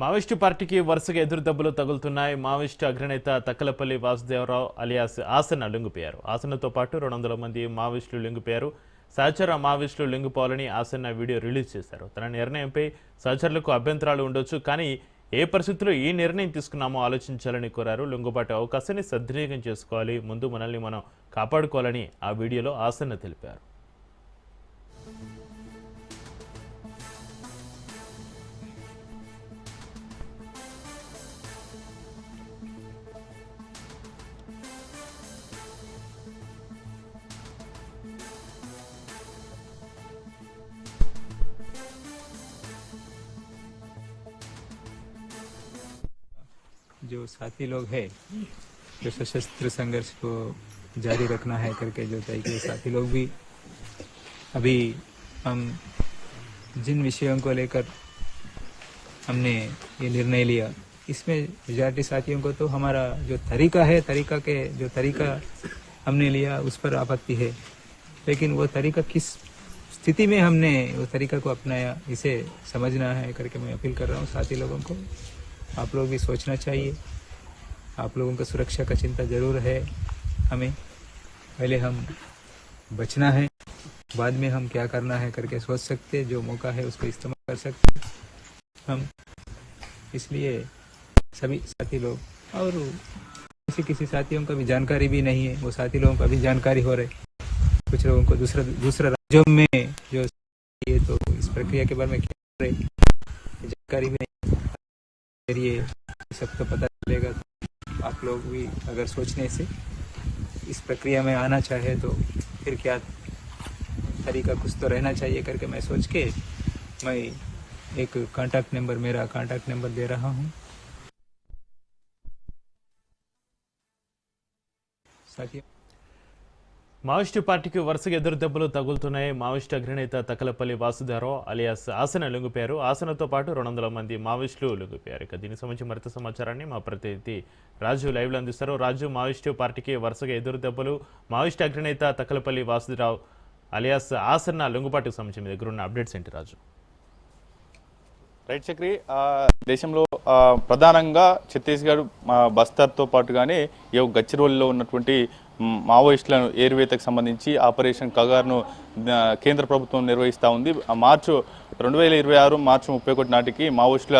Maoist పార్టీకి వరుసగా ఎదురుదెబ్బలు తగులుతున్నాయి. మావోయిస్టు అగ్రనేత తక్కలపల్లి వాసుదేవరావు అలియాస్ ఆసన లొంగిపోయారు. ఆసనతో పాటు రెండు వందల మంది మావోయిస్టులు లొంగిపోయారు. సహచర మావోయిస్టులు లొంగిపోవాలని ఆసన్న వీడియో రిలీజ్ చేశారు. తన నిర్ణయంపై సహచరులకు అభ్యంతరాలు ఉండొచ్చు కానీ ఏ పరిస్థితుల్లో ఏ నిర్ణయం తీసుకున్నామో ఆలోచించాలని కోరారు. లొంగుబాటు అవకాశాన్ని సద్వినియోగం చేసుకోవాలి. ముందు మనల్ని మనం కాపాడుకోవాలని ఆ వీడియోలో ఆసన్న తెలిపారు. जो साथी लोग हैं, जो सशस्त्र संघर्ष को जारी रखना है करके जो तय किए साथी लोग भी, अभी हम जिन विषयों को लेकर हमने ये निर्णय लिया, इसमें मेजॉरिटी साथियों को तो हमारा जो तरीका है, तरीका के जो तरीका हमने लिया उस पर आपत्ति है। लेकिन वो तरीका किस स्थिति में हमने वो तरीका को अपनाया, इसे समझना है करके मैं अपील कर रहा हूँ साथी लोगों को। आप लोग भी सोचना चाहिए। आप लोगों का सुरक्षा का चिंता ज़रूर है। हमें पहले हम बचना है, बाद में हम क्या करना है करके सोच सकते, जो मौका है उसको इस्तेमाल कर सकते। हम इसलिए सभी साथी लोग और किसी किसी साथियों का भी जानकारी भी नहीं है, वो साथी लोगों का भी जानकारी हो रही। कुछ लोगों को दूसरा दूसरा राज्यों में जो ये तो इस प्रक्रिया के बारे में क्या जानकारी भी नहीं ज़रिए सब तो पता चलेगा तो आप लोग भी अगर सोचने से इस प्रक्रिया में आना चाहे तो फिर क्या तरीका कुछ तो रहना चाहिए करके मैं सोच के मैं एक कांटेक्ट नंबर मेरा कांटेक्ट नंबर दे रहा हूँ। साथियों మావోయిస్టు పార్టీకి వరుసగా ఎదురు దెబ్బలు తగులుతున్నాయి. మావోయిస్టు అగ్రనేత తకలపల్లి వాసుదేవరావు అలియాస్ ఆసన లొంగిపోయారు. ఆసనతో పాటు రెండు వందల మంది మావోయిస్టులు లొంగిపోయారు. ఇక దీనికి సంబంధించి మరింత సమాచారాన్ని మా ప్రతినిధి రాజు లైవ్లో అందిస్తారు. రాజు మావోయిస్టు పార్టీకి వరుసగా ఎదురు దెబ్బలు మావోయిస్టు అగ్రనేత తకలపల్లి వాసుదేవరావు అలియాస్ ఆసన లొంగుబాటుకు సంబంధించి మీ దగ్గర ఉన్న అప్డేట్స్ ఏంటి రాజు? రైట్ చక్రి దేశంలో ప్రధానంగా ఛత్తీస్గఢ్ బస్తర్తో పాటుగానే కానీ ఏ గచ్చిరోలిలో ఉన్నటువంటి మావోయిస్టులను ఏరువేతకు సంబంధించి ఆపరేషన్ కగార్ను కేంద్ర ప్రభుత్వం నిర్వహిస్తూ ఉంది. మార్చు రెండు వేల ఇరవై ఆరు మార్చి ముప్పై ఒకటి నాటికి మావోయిస్టుల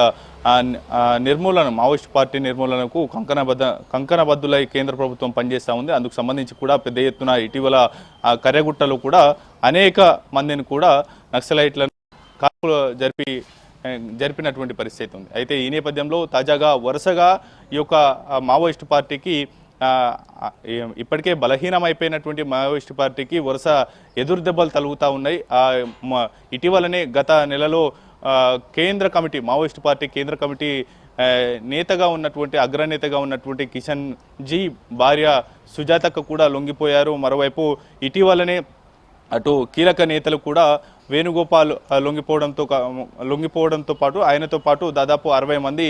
నిర్మూలన మావోయిస్ట్ పార్టీ నిర్మూలనకు కంకణబద్ధ కంకణబద్దులై కేంద్ర ప్రభుత్వం పనిచేస్తూ ఉంది. అందుకు సంబంధించి కూడా పెద్ద ఎత్తున ఇటీవల కర్రగుట్టలో కూడా అనేక మందిని కూడా నక్సలైట్లను కాల్పులు జరిపి జరిపినటువంటి పరిస్థితి ఉంది. అయితే ఈ నేపథ్యంలో తాజాగా వరుసగా ఈ యొక్క మావోయిస్ట్ పార్టీకి ఇప్పటికే బలహీనమైపోయినటువంటి మావోయిస్టు పార్టీకి వరుస ఎదురుదెబ్బలు తలుగుతూ ఉన్నాయి. ఇటీవలనే గత నెలలో కేంద్ర కమిటీ మావోయిస్టు పార్టీ కేంద్ర కమిటీ నేతగా ఉన్నటువంటి అగ్రనేతగా ఉన్నటువంటి కిషన్ జీ భార్య సుజాతకు కూడా లొంగిపోయారు. మరోవైపు ఇటీవలనే అటు కీలక నేతలు కూడా వేణుగోపాల్ లొంగిపోవడంతో లొంగిపోవడంతో పాటు ఆయనతో పాటు దాదాపు అరవై మంది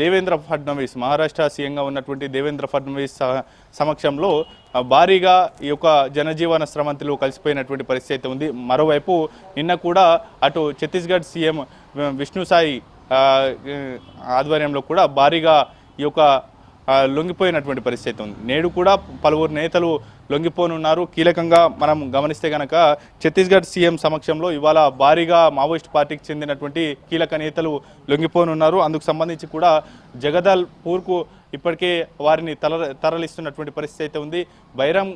దేవేంద్ర ఫడ్నవీస్ మహారాష్ట్ర సీఎంగా ఉన్నటువంటి దేవేంద్ర ఫడ్నవీస్ సమక్షంలో భారీగా ఈ యొక్క జనజీవన స్రవంతిలో కలిసిపోయినటువంటి పరిస్థితి అయితే ఉంది. మరోవైపు నిన్న కూడా అటు ఛత్తీస్గఢ్ సీఎం విష్ణు సాయి ఆధ్వర్యంలో కూడా భారీగా ఈ యొక్క లొంగిపోయినటువంటి పరిస్థితి ఉంది. నేడు కూడా పలువురు నేతలు లొంగిపోనున్నారు. కీలకంగా మనం గమనిస్తే కనుక ఛత్తీస్గఢ్ సీఎం సమక్షంలో ఇవాళ భారీగా మావోయిస్ట్ పార్టీకి చెందినటువంటి కీలక నేతలు లొంగిపోనున్నారు. అందుకు సంబంధించి కూడా జగదల్ పూర్కు ఇప్పటికే వారిని తల తరలిస్తున్నటువంటి పరిస్థితి అయితే ఉంది. బైరం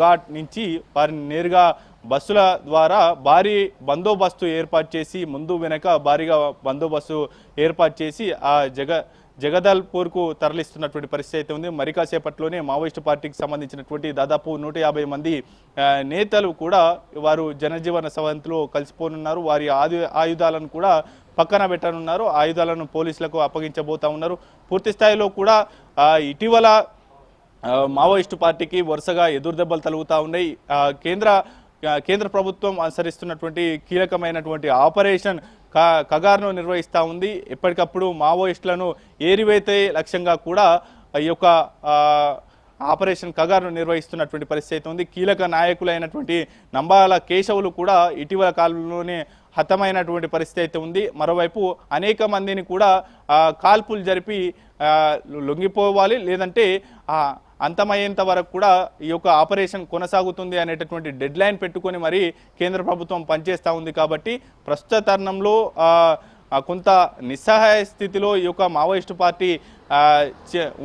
ఘాట్ నుంచి వారిని నేరుగా బస్సుల ద్వారా భారీ బందోబస్తు ఏర్పాటు చేసి ముందు వెనక భారీగా బందోబస్తు ఏర్పాటు చేసి ఆ జగ జగదల్పూర్కు తరలిస్తున్నటువంటి పరిస్థితి అయితే ఉంది. మరి కాసేపట్లోనే మావోయిస్టు పార్టీకి సంబంధించినటువంటి దాదాపు నూట యాభై మంది నేతలు కూడా వారు జనజీవన సవంతిలో కలిసిపోనున్నారు. వారి ఆయు ఆయుధాలను కూడా పక్కన పెట్టనున్నారు. ఆయుధాలను పోలీసులకు అప్పగించబోతా ఉన్నారు. పూర్తి స్థాయిలో కూడా ఇటీవల మావోయిస్టు పార్టీకి వరుసగా ఎదురు దెబ్బలు తలుగుతూ ఉన్నాయి కేంద్ర కేంద్ర ప్రభుత్వం అనుసరిస్తున్నటువంటి కీలకమైనటువంటి ఆపరేషన్ క కగార్ను నిర్వహిస్తూ ఉంది. ఎప్పటికప్పుడు మావోయిస్టులను ఏరివేతే లక్ష్యంగా కూడా ఈ యొక్క ఆపరేషన్ కగారును నిర్వహిస్తున్నటువంటి పరిస్థితి అయితే ఉంది. కీలక నాయకులైనటువంటి నంబాల కేశవులు కూడా ఇటీవల కాలంలోనే హతమైనటువంటి పరిస్థితి అయితే ఉంది. మరోవైపు అనేక మందిని కూడా కాల్పులు జరిపి లొంగిపోవాలి. లేదంటే అంతమయ్యేంత వరకు కూడా ఈ యొక్క ఆపరేషన్ కొనసాగుతుంది అనేటటువంటి డెడ్ లైన్ పెట్టుకొని మరి కేంద్ర ప్రభుత్వం పనిచేస్తూ ఉంది కాబట్టి ప్రస్తుత తరుణంలో కొంత నిస్సహాయ స్థితిలో ఈ యొక్క మావోయిస్టు పార్టీ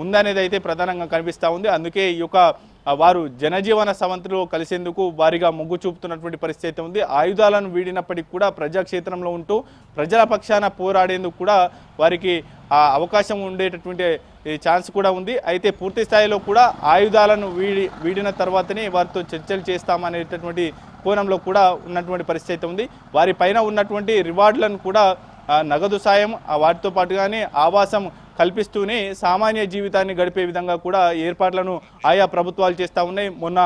ఉందనేది అయితే ప్రధానంగా కనిపిస్తూ ఉంది. అందుకే ఈ యొక్క వారు జనజీవన సవంతిలో కలిసేందుకు వారిగా మొగ్గు చూపుతున్నటువంటి పరిస్థితి అయితే ఉంది. ఆయుధాలను వీడినప్పటికీ కూడా ప్రజాక్షేత్రంలో ఉంటూ ప్రజల పక్షాన పోరాడేందుకు కూడా వారికి అవకాశం ఉండేటటువంటి ఛాన్స్ కూడా ఉంది. అయితే పూర్తి స్థాయిలో కూడా ఆయుధాలను వీడి వీడిన తర్వాతనే వారితో చర్చలు చేస్తామనేటటువంటి కోణంలో కూడా ఉన్నటువంటి పరిస్థితి అయితే ఉంది. వారి పైన ఉన్నటువంటి రివార్డులను కూడా నగదు సాయం ఆ వాటితో పాటుగానే ఆవాసం కల్పిస్తూనే సామాన్య జీవితాన్ని గడిపే విధంగా కూడా ఏర్పాట్లను ఆయా ప్రభుత్వాలు చేస్తూ ఉన్నాయి. మొన్న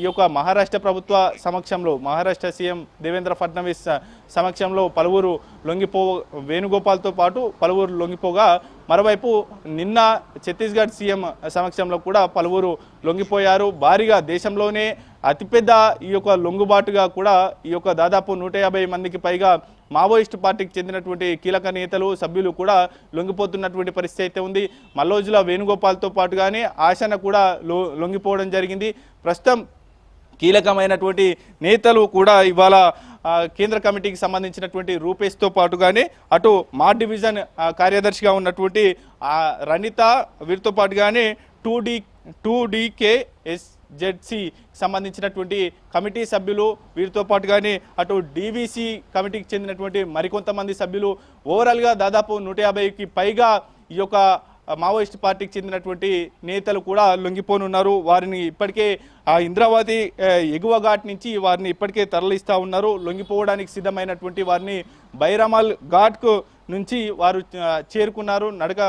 ఈ యొక్క మహారాష్ట్ర ప్రభుత్వ సమక్షంలో మహారాష్ట్ర సీఎం దేవేంద్ర ఫడ్నవీస్ సమక్షంలో పలువురు లొంగిపో వేణుగోపాల్తో పాటు పలువురు లొంగిపోగా మరోవైపు నిన్న ఛత్తీస్గఢ్ సీఎం సమక్షంలో కూడా పలువురు లొంగిపోయారు. భారీగా దేశంలోనే అతిపెద్ద ఈ యొక్క లొంగుబాటుగా కూడా ఈ యొక్క దాదాపు నూట యాభై మందికి పైగా మావోయిస్టు పార్టీకి చెందినటువంటి కీలక నేతలు సభ్యులు కూడా లొంగిపోతున్నటువంటి పరిస్థితి అయితే ఉంది. మల్లోజుల వేణుగోపాల్తో పాటుగానే ఆశన కూడా లొంగిపోవడం జరిగింది. ప్రస్తుతం కీలకమైనటువంటి నేతలు కూడా ఇవాళ కేంద్ర కమిటీకి సంబంధించినటువంటి రూపేష్తో పాటుగానే అటు మా డివిజన్ కార్యదర్శిగా ఉన్నటువంటి రణిత రనిత వీరితో పాటుగానే two D two DK SZC సంబంధించినటువంటి కమిటీ సభ్యులు వీరితో పాటుగానే అటు డీవీసీ కమిటీకి చెందినటువంటి మరికొంతమంది సభ్యులు. ఓవరాల్గా దాదాపు నూట యాభైకి పైగా ఈ యొక్క మావోయిస్ట్ పార్టీకి చెందినటువంటి నేతలు కూడా లొంగిపోనున్నారు. వారిని ఇప్పటికే ఆ ఇంద్రావతి ఎగువ ఘాట్ నుంచి వారిని ఇప్పటికే తరలిస్తూ ఉన్నారు. లొంగిపోవడానికి సిద్ధమైనటువంటి వారిని బైరామాల్ ఘాట్కు నుంచి వారు చేరుకున్నారు. నడక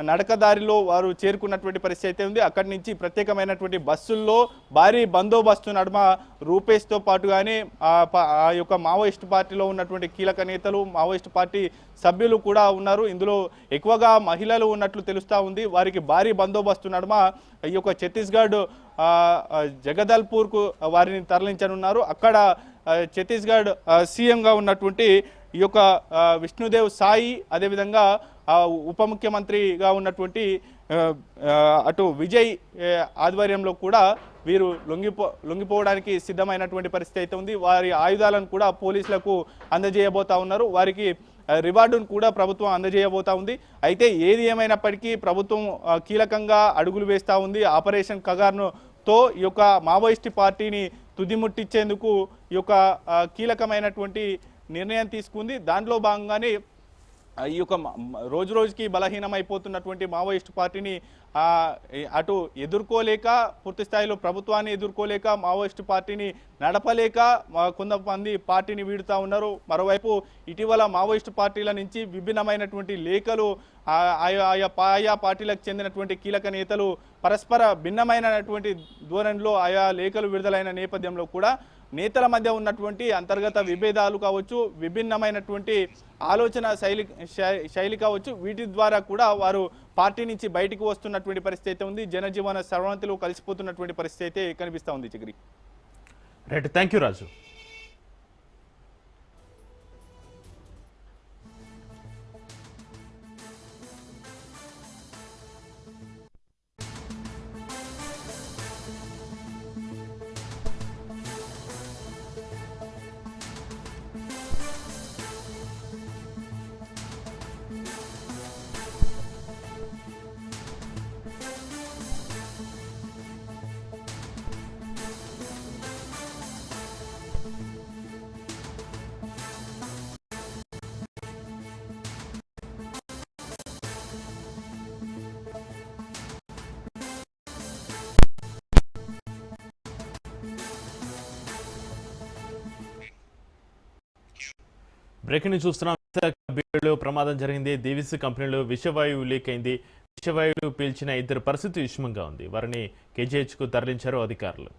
నడకదారిలో వారు చేరుకున్నటువంటి పరిస్థితి అయితే ఉంది. అక్కడి నుంచి ప్రత్యేకమైనటువంటి బస్సుల్లో భారీ బందోబస్తు నడుమ రూపేష్తో పాటుగానే ఆ ప- ఆ యొక్క మావోయిస్ట్ పార్టీలో ఉన్నటువంటి కీలక నేతలు మావోయిస్ట్ పార్టీ సభ్యులు కూడా ఉన్నారు. ఇందులో ఎక్కువగా మహిళలు ఉన్నట్లు తెలుస్తూ ఉంది. వారికి భారీ బందోబస్తు నడుమ ఈ యొక్క ఛత్తీస్గఢ్ జగదల్పూర్కు వారిని తరలించనున్నారు. అక్కడ ఛత్తీస్గఢ్ సీఎంగా ఉన్నటువంటి ఈ యొక్క విష్ణుదేవ్ సాయి అదేవిధంగా ఉప ముఖ్యమంత్రిగా ఉన్నటువంటి అటు విజయ్ ఆధ్వర్యంలో కూడా వీరు లొంగిపో లొంగిపోవడానికి సిద్ధమైనటువంటి పరిస్థితి అయితే ఉంది. వారి ఆయుధాలను కూడా పోలీసులకు అందజేయబోతా ఉన్నారు. వారికి రివార్డును కూడా ప్రభుత్వం అందజేయబోతా ఉంది. అయితే ఏది ఏమైనప్పటికీ ప్రభుత్వం కీలకంగా అడుగులు వేస్తూ ఉంది. ఆపరేషన్ కగార్ను తో ఈ యొక్క మావోయిస్ట్ పార్టీని తుదిముట్టించేందుకు ఈ యొక్క కీలకమైనటువంటి నిర్ణయం తీసుకుంది. దాంట్లో భాగంగానే ఈ యొక్క రోజు రోజుకి బలహీనమైపోతున్నటువంటి మావోయిస్ట్ పార్టీని అటు ఎదుర్కోలేక పూర్తి స్థాయిలో ప్రభుత్వాన్ని ఎదుర్కోలేక మావోయిస్ట్ పార్టీని నడపలేక కొంతమంది పార్టీని వీడుతూ ఉన్నారు. మరోవైపు ఇటీవల మావోయిస్ట్ పార్టీల నుంచి విభిన్నమైనటువంటి లేఖలు ఆయా ఆయా ఆయా పార్టీలకు చెందినటువంటి కీలక నేతలు పరస్పర భిన్నమైనటువంటి ధోరణిలో ఆయా లేఖలు విడుదలైన నేపథ్యంలో కూడా నేతల మధ్య ఉన్నటువంటి అంతర్గత విభేదాలు కావచ్చు విభిన్నమైనటువంటి ఆలోచన శైలి శై- శైలి కావచ్చు వీటి ద్వారా కూడా వారు పార్టీ నుంచి బయటికి వస్తున్నటువంటి పరిస్థితి అయితే ఉంది. జనజీవన సర్వంతిలో కలిసిపోతున్నటువంటి పరిస్థితి అయితే కనిపిస్తూ ఉంది చిగిరి right thank you Raju breaking చూస్తున్నాం. విశాఖ ప్రమాదం జరిగింది. దేవిస్ కంపెనీలో విషవాయువు లీక్ అయింది. విషవాయువు పీల్చిన ఇద్దరు పరిస్థితి విషమంగా ఉంది. వారిని కేజీహెచ్కు తరలించారు అధికారులు.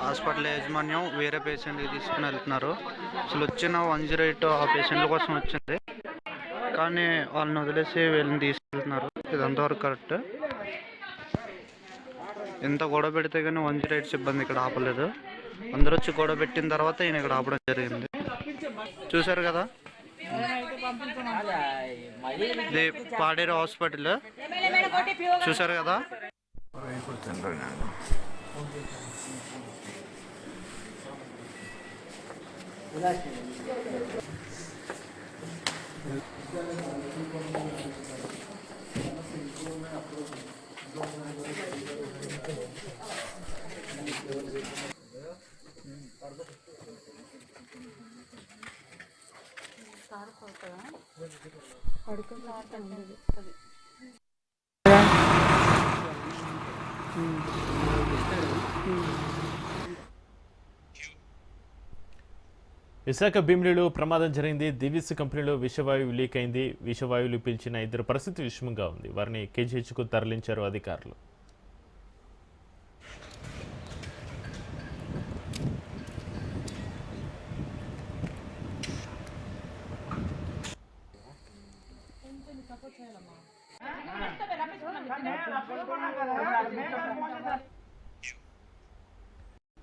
హాస్పిటల్ యాజమాన్యం వేరే పేషెంట్కి తీసుకుని వెళ్తున్నారు. అసలు వచ్చిన వన్ జీరో ఎయిట్ ఆ పేషెంట్ల కోసం వచ్చింది. కానీ వాళ్ళని వదిలేసి వీళ్ళని తీసుకెళ్తున్నారు. ఇది ఎంతవరకు కరెక్ట్. ఎంత గొడవ పెడితే కానీ వన్ జీరో ఎయిట్ సిబ్బంది ఇక్కడ ఆపలేదు. అందరూ వచ్చి గొడవ పెట్టిన తర్వాత ఈయన ఇక్కడ ఆపడం జరిగింది. చూశారు కదా? ఇది పాడేరు హాస్పిటల్. చూశారు కదా? విశాఖ భీమిలిలో ప్రమాదం జరిగింది. దివిస్ కంపెనీలో విషవాయువు లీక్ అయింది. విషవాయువులు పిలిచిన ఇద్దరు పరిస్థితి విషమంగా ఉంది. వారిని కేజీహెచ్కు తరలించారు అధికారులు.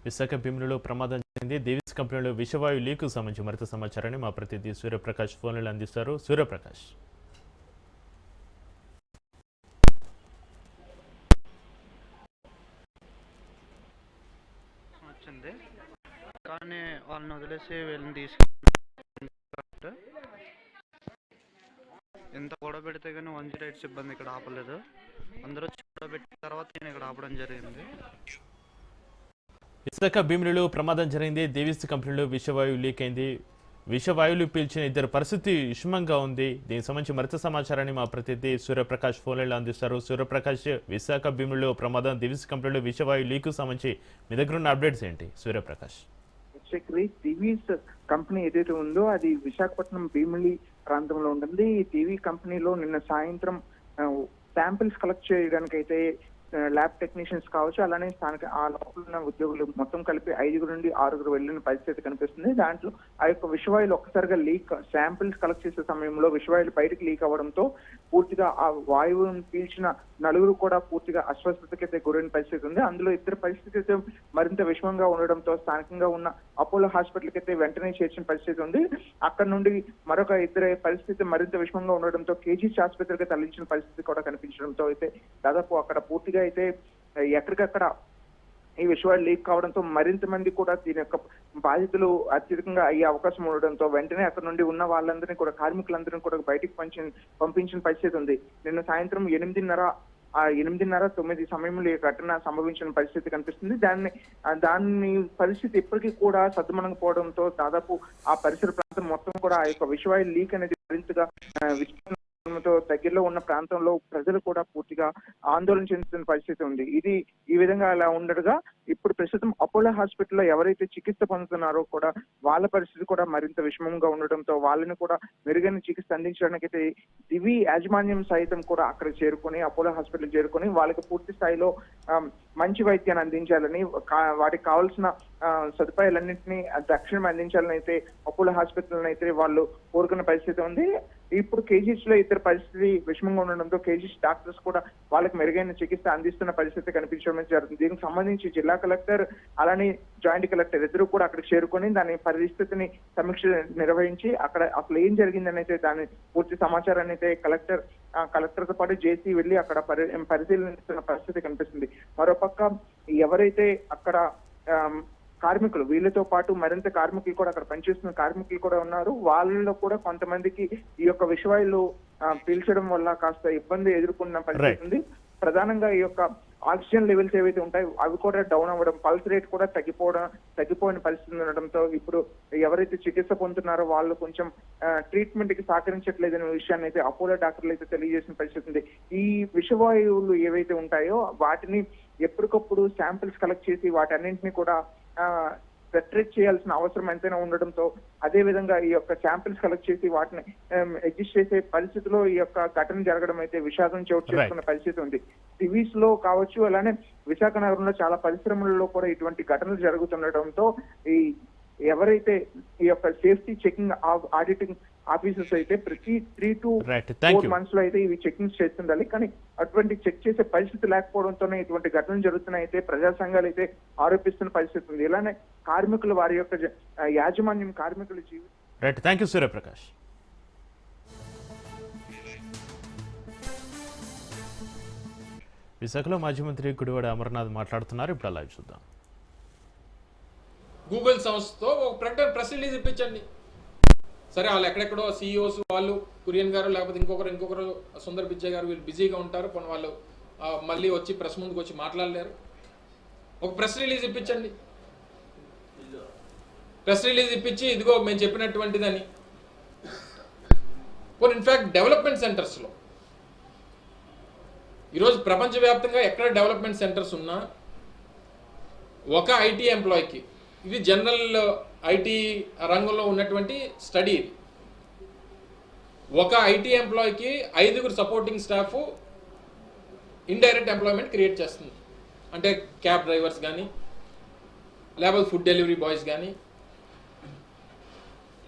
విశాఖ భీములలో ప్రమాదం జరిగింది. దేవిస్ కంపెనీలో విషవాయు లీకు సంబంధించి మరింత సమాచారాన్ని మా ప్రతినిధి సూర్యప్రకాష్ ఫోన్లు అందిస్తారు. సూర్యప్రకాష్. వచ్చింది. కానీ వాళ్ళని వదిలేసి వీళ్ళని తీసుకు ఎంత గొడవ పెడితే కానీ వన్ జీరో ఎయిట్ సిబ్బంది ఇక్కడ ఆపలేదు. అందరూ పెట్టిన తర్వాత ఈయన ఇక్కడ ఆపడం జరిగింది. విశాఖ భీములలో ప్రమాదం జరిగింది. దేవిస్ కంపెనీలో విషవాయువు లీక్ అయింది. విషవాయువులు పీల్చిన ఇద్దరు పరిస్థితి విషమంగా ఉంది. దీనికి సంబంధించి మరింత సమాచారాన్ని మా ప్రతినిధి సూర్యప్రకాష్ ఫోన్లలో అందిస్తారు. సూర్యప్రకాష్ విశాఖ భీములలో ప్రమాదం దివిస్ కంపెనీలో విషవాయు లీకు సంబంధించి మీ దగ్గర ఉన్న అప్డేట్స్ ఏంటి? సూర్యప్రకాష్. టీవీస్ కంపెనీ ఏదైతే ఉందో అది విశాఖపట్నం భీమిలి ప్రాంతంలో ఉంటుంది. ఈ టీవీ కంపెనీలో నిన్న సాయంత్రం శాంపిల్స్ కలెక్ట్ చేయడానికైతే ల్యాబ్ టెక్నీషియన్స్ కావచ్చు అలానే స్థానిక ఆ లోపల ఉన్న ఉద్యోగులు మొత్తం కలిపి ఐదుగురు నుండి ఆరుగురు వెళ్ళిన పరిస్థితి కనిపిస్తుంది. దాంట్లో ఆ యొక్క విషవాయులు ఒక్కసారిగా లీక్ శాంపిల్స్ కలెక్ట్ చేసే సమయంలో విషవాయులు బయటకు లీక్ అవ్వడంతో పూర్తిగా ఆ వాయువును పీల్చిన నలుగురు కూడా పూర్తిగా అస్వస్థతకైతే గురైన పరిస్థితి ఉంది. అందులో ఇద్దరు పరిస్థితి అయితే మరింత విషమంగా ఉండడంతో స్థానికంగా ఉన్న అపోలో హాస్పిటల్కి అయితే వెంటనే చేర్చిన పరిస్థితి ఉంది. అక్కడ నుండి మరొక ఇద్దరు పరిస్థితి మరింత విషమంగా ఉండడంతో కేజీహెచ్ ఆసుపత్రికి తరలించిన పరిస్థితి కూడా కనిపించడంతో అయితే దాదాపు అక్కడ పూర్తిగా అయితే ఎక్కడికక్కడ ఈ విషయాలు లీక్ కావడంతో మరింత మంది కూడా దీని యొక్క బాధితులు అత్యధికంగా అయ్యే అవకాశం ఉండడంతో వెంటనే అక్కడ నుండి ఉన్న వాళ్ళందరినీ కూడా కార్మికులందరినీ కూడా బయటికి పంచి పంపించిన పరిస్థితి ఉంది. నిన్న సాయంత్రం ఎనిమిదిన్నర ఆ ఎనిమిదిన్నర తొమ్మిది సమయంలో ఈ ఘటన సంభవించిన పరిస్థితి కనిపిస్తుంది. దాన్ని దాని పరిస్థితి ఇప్పటికీ కూడా సద్దుమణకపోవడంతో దాదాపు ఆ పరిసర ప్రాంతం మొత్తం కూడా ఆ యొక్క విషవాయు లీక్ అనేది మరింతగా ఆ, దగ్గరలో ఉన్న ప్రాంతంలో ప్రజలు కూడా పూర్తిగా ఆందోళన చెందుతున్న పరిస్థితి ఉంది. ఇది ఈ విధంగా అలా ఉండగా ఇప్పుడు ప్రస్తుతం అపోలో హాస్పిటల్లో ఎవరైతే చికిత్స పొందుతున్నారో కూడా వాళ్ళ పరిస్థితి కూడా మరింత విషమంగా ఉండడంతో వాళ్ళని కూడా మెరుగైన చికిత్స అందించడానికి అయితే దివి యాజమాన్యం సైతం కూడా అక్కడ చేరుకొని అపోలో హాస్పిటల్ చేరుకొని వాళ్ళకి పూర్తి స్థాయిలో మంచి వైద్యాన్ని అందించాలని వాటికి కావాల్సిన సదుపాయాలన్నింటినీ దక్షిణం అందించాలని అయితే అపోలో హాస్పిటల్ అయితే వాళ్ళు కోరుకున్న పరిస్థితి ఉంది. ఇప్పుడు కేజీస్లో ఇతర పరిస్థితి విషమంగా ఉండడంతో కేజీస్ డాక్టర్స్ కూడా వాళ్ళకి మెరుగైన చికిత్స అందిస్తున్న పరిస్థితి కనిపించడం జరుగుతుంది. దీనికి సంబంధించి జిల్లా కలెక్టర్ అలానే జాయింట్ కలెక్టర్ ఇద్దరు కూడా అక్కడికి చేరుకొని దాని పరిస్థితిని సమీక్ష నిర్వహించి అక్కడ అసలు ఏం జరిగిందని అయితే దాని పూర్తి సమాచారాన్ని అయితే కలెక్టర్ ఆ, కలెక్టర్తో పాటు జేసీ వెళ్ళి అక్కడ పరి పరిశీలిస్తున్న పరిస్థితి కనిపిస్తుంది. మరోపక్క ఎవరైతే అక్కడ కార్మికులు వీళ్ళతో పాటు మరింత కార్మికులు కూడా అక్కడ పనిచేస్తున్న కార్మికులు కూడా ఉన్నారు. వాళ్ళలో కూడా కొంతమందికి ఈ యొక్క విషవాయులు పీల్చడం వల్ల కాస్త ఇబ్బంది ఎదుర్కొన్న పరిస్థితి. ఉంది. ప్రధానంగా ఈ యొక్క ఆక్సిజన్ లెవెల్స్ ఏవైతే ఉంటాయో అవి కూడా డౌన్ అవ్వడం పల్స్ రేట్ కూడా తగ్గిపోవడం తగ్గిపోయిన పరిస్థితి ఉండడంతో ఇప్పుడు ఎవరైతే చికిత్స పొందుతున్నారో వాళ్ళు కొంచెం ట్రీట్మెంట్కి సహకరించట్లేదనే విషయాన్ని అయితే అపోలో డాక్టర్లు అయితే తెలియజేసిన పరిస్థితి ఉంది. ఈ విషవాయువులు ఏవైతే ఉంటాయో వాటిని ఎప్పటికప్పుడు శాంపిల్స్ కలెక్ట్ చేసి వాటన్నింటినీ కూడా సెటరేట్ చేయాల్సిన అవసరం ఎంతైనా ఉండడంతో అదే విధంగా ఈ యొక్క శాంపిల్స్ కలెక్ట్ చేసి వాటిని అడ్జస్ట్ చేసే పరిస్థితిలో ఈ యొక్క ఘటన జరగడం అయితే విషాదం చోటు చేసుకున్న పరిస్థితి ఉంది. సివీస్లో కావచ్చు అలానే విశాఖ నగరంలో చాలా పరిశ్రమలలో కూడా ఇటువంటి ఘటనలు జరుగుతుండటంతో ఈ ఎవరైతే ఈ యొక్క సేఫ్టీ చెకింగ్ ఆడిటింగ్ ఆఫీసర్స్ అయితే ప్రతి త్రీ టు ఫోర్. మంత్స్లో అయితే ఇవి చెకింగ్స్ చేస్తుండాలి. కానీ అటువంటి చెక్ చేసే పరిస్థితి లేకపోవడంతోనే ఇటువంటి ఘటనలు జరుగుతున్నాయి. అయితే ప్రజా సంఘాలు అయితే ఆరోపిస్తున్న పరిస్థితి ఉంది. ఇలానే కార్మికులు వారి యొక్క యాజమాన్యం కార్మికుల జీవితం రైట్ థ్యాంక్ యూ సూర్యప్రకాష్ విశాఖలో మాజీ మంత్రి గుడివాడ అమర్నాథ్ మాట్లాడుతున్నారు. ఇప్పుడు లైవ్ చూద్దాం. గూగుల్ సంస్థతో ఒక ప్రకటన ప్రెస్ రిలీజ్ ఇప్పించండి. సరే వాళ్ళు ఎక్కడెక్కడో సీఈఓస్ వాళ్ళు కురియన్ గారు లేకపోతే ఇంకొకరు ఇంకొకరు సుందర్ పిచ్చయ్య గారు వీళ్ళు బిజీగా ఉంటారు. కొన్ని వాళ్ళు మళ్ళీ వచ్చి ప్రెస్ ముందుకు వచ్చి మాట్లాడలేరు. ఒక ప్రెస్ రిలీజ్ ఇప్పించండి. ప్రెస్ రిలీజ్ ఇప్పించి ఇదిగో మేము చెప్పినటువంటిదని. కొన్ని ఇన్ఫ్యాక్ట్ డెవలప్మెంట్ సెంటర్స్లో ఈరోజు ప్రపంచవ్యాప్తంగా ఎక్కడ డెవలప్మెంట్ సెంటర్స్ ఉన్నా ఒక ఐటీ ఎంప్లాయీకి ఇది జనరల్ ఐటీ రంగంలో ఉన్నటువంటి స్టడీ ఇది. ఒక ఐటీ ఎంప్లాయీకి ఐదుగురు supporting staff indirect employment create చేస్తుంది. అంటే క్యాబ్ డ్రైవర్స్ కానీ లేకపోతే ఫుడ్ డెలివరీ బాయ్స్ కానీ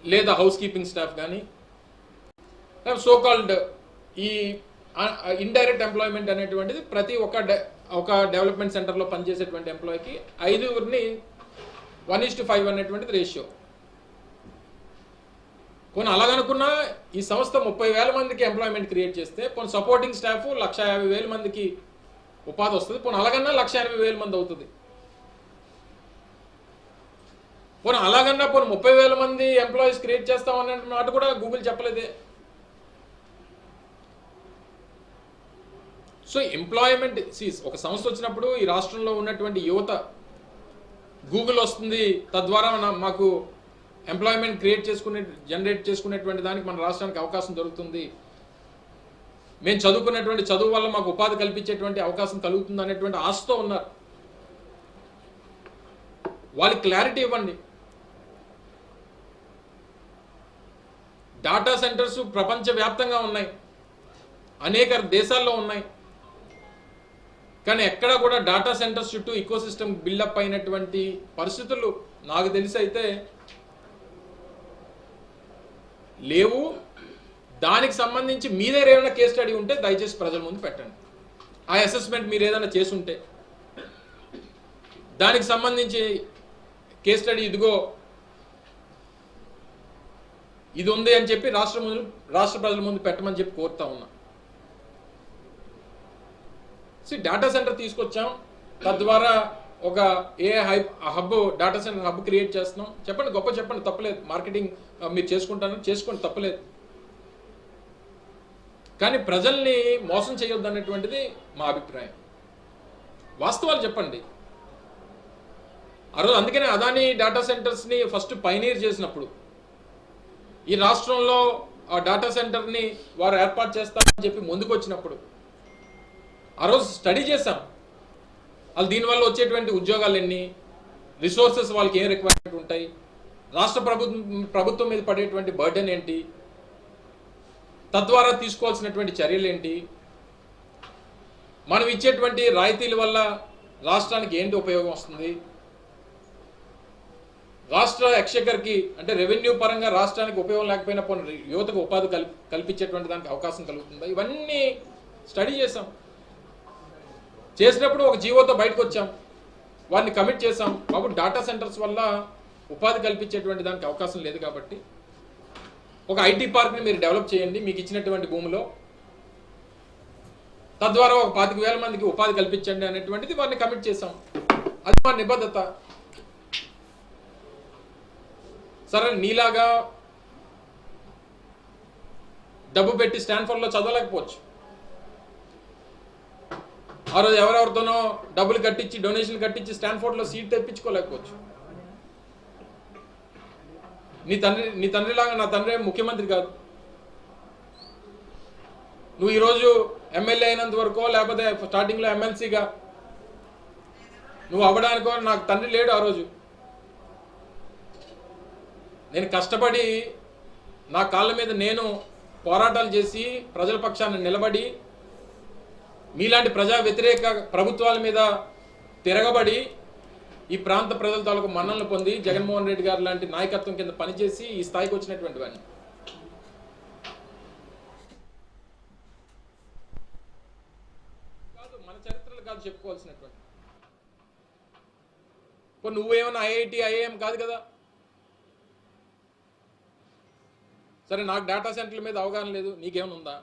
లేదా హౌస్ కీపింగ్ స్టాఫ్ కానీ సో కాల్డ్ ఈ ఇండైరెక్ట్ ఎంప్లాయ్మెంట్ అనేటువంటిది ప్రతి ఒక్క డె- ఒక డెవలప్మెంట్ సెంటర్లో పనిచేసేటువంటి ఎంప్లాయీకి ఐదుగురిని వన్ ఇస్ టు ఫైవ్ అనేటువంటిది రేషియో. కొన్ని అలాగనుకున్నా ఈ సంస్థ ముప్పై వేల మందికి ఎంప్లాయ్మెంట్ క్రియేట్ చేస్తే కొన్ని సపోర్టింగ్ స్టాఫ్ లక్ష యాభై వేల మందికి ఉపాధి వస్తుంది. పోనీ అలాగన్నా లక్ష ఎనభై వేల మంది అవుతుంది. పోనీ అలాగన్నా పోనీ ముప్పై వేల మంది ఎంప్లాయీస్ క్రియేట్ చేస్తామనే మాట కూడా గూగుల్ చెప్పలేదే. సో ఎంప్లాయ్మెంట్ సీస్ ఒక సంస్థ వచ్చినప్పుడు ఈ రాష్ట్రంలో ఉన్నటువంటి యువత గూగుల్ వస్తుంది తద్వారా మాకు ఎంప్లాయ్మెంట్ క్రియేట్ చేసుకునే జనరేట్ చేసుకునేటువంటి దానికి మన రాష్ట్రానికి అవకాశం దొరుకుతుంది. మేము చదువుకున్నటువంటి చదువు వల్ల మాకు ఉపాధి కల్పించేటువంటి అవకాశం కలుగుతుంది అనేటువంటి ఆశతో ఉన్నారు. వాళ్ళకి క్లారిటీ ఇవ్వండి. డాటా సెంటర్స్ ప్రపంచవ్యాప్తంగా ఉన్నాయి. అనేక దేశాల్లో ఉన్నాయి. కానీ ఎక్కడ కూడా డాటా సెంటర్స్ చుట్టూ ఈకో సిస్టమ్ బిల్డప్ అయినటువంటి పరిస్థితులు నాకు తెలిసి అయితే లేవు. దానికి సంబంధించి మీ దగ్గర ఏమైనా కేస్ స్టడీ ఉంటే దయచేసి ప్రజల ముందు పెట్టండి. ఆ అసెస్మెంట్ మీరు ఏదైనా చేసుంటే. దానికి సంబంధించి కేస్ స్టడీ ఇదిగో ఇది ఉంది అని చెప్పి రాష్ట్ర ముందు రాష్ట్ర ప్రజల ముందు పెట్టమని చెప్పి కోరుతా ఉన్నా. సో డేటా సెంటర్ తీసుకొచ్చాం. తద్వారా ఒక A I hub data centre hub create చేస్తున్నాం. చెప్పండి గొప్ప చెప్పండి తప్పలేదు. మార్కెటింగ్ మీరు చేసుకుంటాను చేసుకోండి తప్పలేదు. కానీ ప్రజల్ని మోసం చేయొద్దు అనేటువంటిది మా అభిప్రాయం. వాస్తవాలు చెప్పండి. ఆ రోజు అందుకనే అదాని డేటా సెంటర్స్ని ఫస్ట్ పైనీర్ చేసినప్పుడు ఈ రాష్ట్రంలో ఆ డేటా సెంటర్ని వారు ఏర్పాటు చేస్తారని చెప్పి ముందుకు వచ్చినప్పుడు ఆ రోజు స్టడీ చేశాం. వాళ్ళు దీనివల్ల వచ్చేటువంటి ఉద్యోగాలు ఎన్ని రిసోర్సెస్ వాళ్ళకి ఏం రిక్వైర్మెంట్ ఉంటాయి? రాష్ట్ర ప్రభుత్వం ప్రభుత్వం మీద పడేటువంటి బర్డెన్ ఏంటి? తద్వారా తీసుకోవాల్సినటువంటి చర్యలు ఏంటి? మనం ఇచ్చేటువంటి రాయితీల వల్ల రాష్ట్రానికి ఏంటి ఉపయోగం వస్తుంది? రాష్ట్ర ఎక్షకర్కి అంటే రెవెన్యూ పరంగా రాష్ట్రానికి ఉపయోగం లేకపోయినా యువతకు ఉపాధి కల్పి కల్పించేటువంటి దానికి అవకాశం కలుగుతుందా? ఇవన్నీ స్టడీ చేసాం చేసినప్పుడు ఒక జీవోతో బయటకు వచ్చాం. వారిని కమిట్ చేసాం బాబు డాటా సెంటర్స్ వల్ల ఉపాధి కల్పించేటువంటి దానికి అవకాశం లేదు కాబట్టి ఒక ఐటీ పార్క్ని మీరు డెవలప్ చేయండి. మీకు ఇచ్చినటువంటి భూమిలో తద్వారా ఒక పాతిక వేల మందికి ఉపాధి కల్పించండి అనేటువంటిది వారిని కమిట్ చేసాం అది మా నిబద్ధత. సరే నీలాగా డబ్బు పెట్టి స్టాన్ఫర్డ్లో చదవలేకపోవచ్చు. ఆ రోజు ఎవరెవరితోనో డబ్బులు కట్టించి డొనేషన్ కట్టించి స్టాన్ఫోర్డ్లో సీట్ తెప్పించుకోలేకపోవచ్చు. నీ తండ్రి నీ తండ్రిలాగా నా తండ్రి ముఖ్యమంత్రి కాదు. నువ్వు ఈరోజు ఎమ్మెల్యే అయినంత వరకు లేకపోతే స్టార్టింగ్లో ఎమ్మెల్సీగా నువ్వు అవ్వడానికో నాకు తండ్రి లేడు ఆ రోజు. నేను కష్టపడి నా కాళ్ళ మీద నేను పోరాటాలు చేసి ప్రజల పక్షాన్ని నిలబడి మీలాంటి ప్రజా వ్యతిరేక ప్రభుత్వాల మీద తిరగబడి ఈ ప్రాంత ప్రజల తాలూకు మన్నలను పొంది జగన్మోహన్ రెడ్డి గారు లాంటి నాయకత్వం కింద పనిచేసి ఈ స్థాయికి వచ్చినటువంటి వాడిని కాదు మన చరిత్రలు కాదు చెప్పుకోవాల్సినటువంటి. ఇప్పుడు నువ్వేమన్నా ఐఐటి ఐఐఎం కాదు కదా? సరే నాకు డేటా సెంటర్ల మీద అవగాహన లేదు నీకేమైనా ఉందా?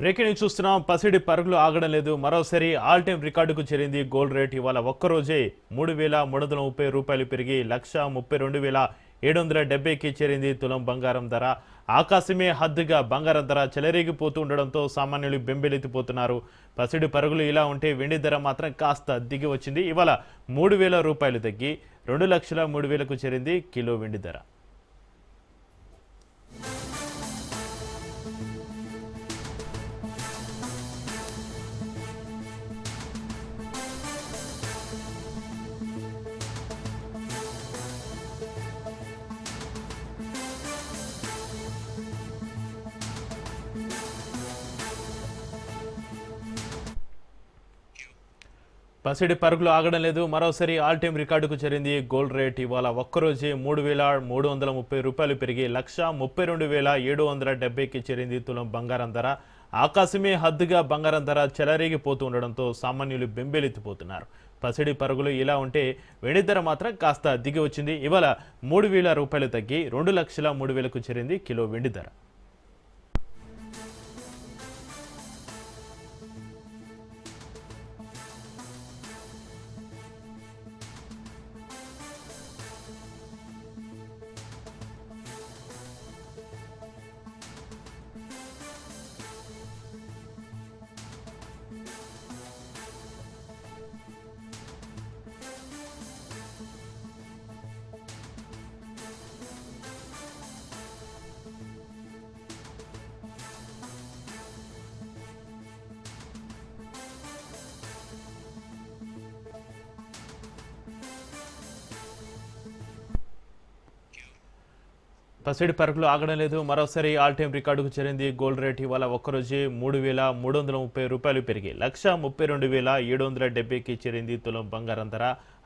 బ్రేకింగ్ న్యూస్ చూస్తున్నాం. పసిడి పరుగులు ఆగడం లేదు. మరోసారి ఆల్ టైం రికార్డుకు చేరింది గోల్డ్ రేట్. ఇవాళ ఒక్కరోజే మూడు వేల మూడు వందల ముప్పై రూపాయలు పెరిగి లక్ష ముప్పై రెండు వేల ఏడు వందల డెబ్బైకి చేరింది తులం బంగారం ధర. ఆకాశమే హద్దుగా బంగారం ధర చెలరేగిపోతూ ఉండడంతో సామాన్యులు బెంబెలెత్తిపోతున్నారు. పసిడి పరుగులు ఇలా ఉంటే వెండి ధర మాత్రం కాస్త దిగి వచ్చింది. ఇవాళ మూడు వేల రూపాయలు తగ్గి రెండు లక్షల మూడు వేలకు చేరింది కిలో వెండి ధర. పసిడి పరుగులు ఆగడం లేదు. మరోసారి ఆల్ టైమ్ రికార్డుకు చేరింది గోల్డ్ రేట్. ఇవాళ ఒక్కరోజే మూడు వేల మూడు వందల ముప్పై రూపాయలు పెరిగి లక్ష ముప్పై రెండు వేల ఏడు వందల డెబ్బైకి చేరింది తులం బంగారం ధర. ఆకాశమే హద్దుగా బంగారం ధర చెలరేగిపోతూ ఉండడంతో సామాన్యులు బెంబేలెత్తిపోతున్నారు. పసిడి పరుగులు ఇలా ఉంటే వెండి ధర మాత్రం కాస్త దిగి వచ్చింది. ఇవాళ మూడు వేల రూపాయలు తగ్గి రెండు లక్షల మూడు వేలకు చేరింది కిలో వెండి ధర. పసిడి పరుగులు ఆగడం లేదు. మరోసారి ఆల్ టైం రికార్డుకు చేరింది గోల్డ్ రేట్ ఇవాళ ఒక్కరోజే మూడు వేల మూడు వందల ముప్పై రూపాయలు పెరిగి లక్ష ముప్పై రెండు వేల ఏడు వందల డెబ్బైకి చేరింది తులం బంగారం ధర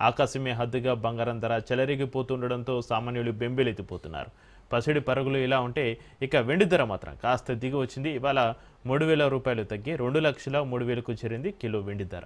ఆకాశమే హద్దుగా బంగారం ధర చెలరిగిపోతుండడంతో సామాన్యులు బెంబేలెత్తిపోతున్నారు. పసిడి పరుగులు ఇలా ఉంటే ఇక వెండి ధర మాత్రం కాస్త దిగి వచ్చింది. ఇవాళ మూడు వేల రూపాయలు తగ్గి రెండు లక్షల మూడు వేలకు చేరింది కిలో వెండి ధర.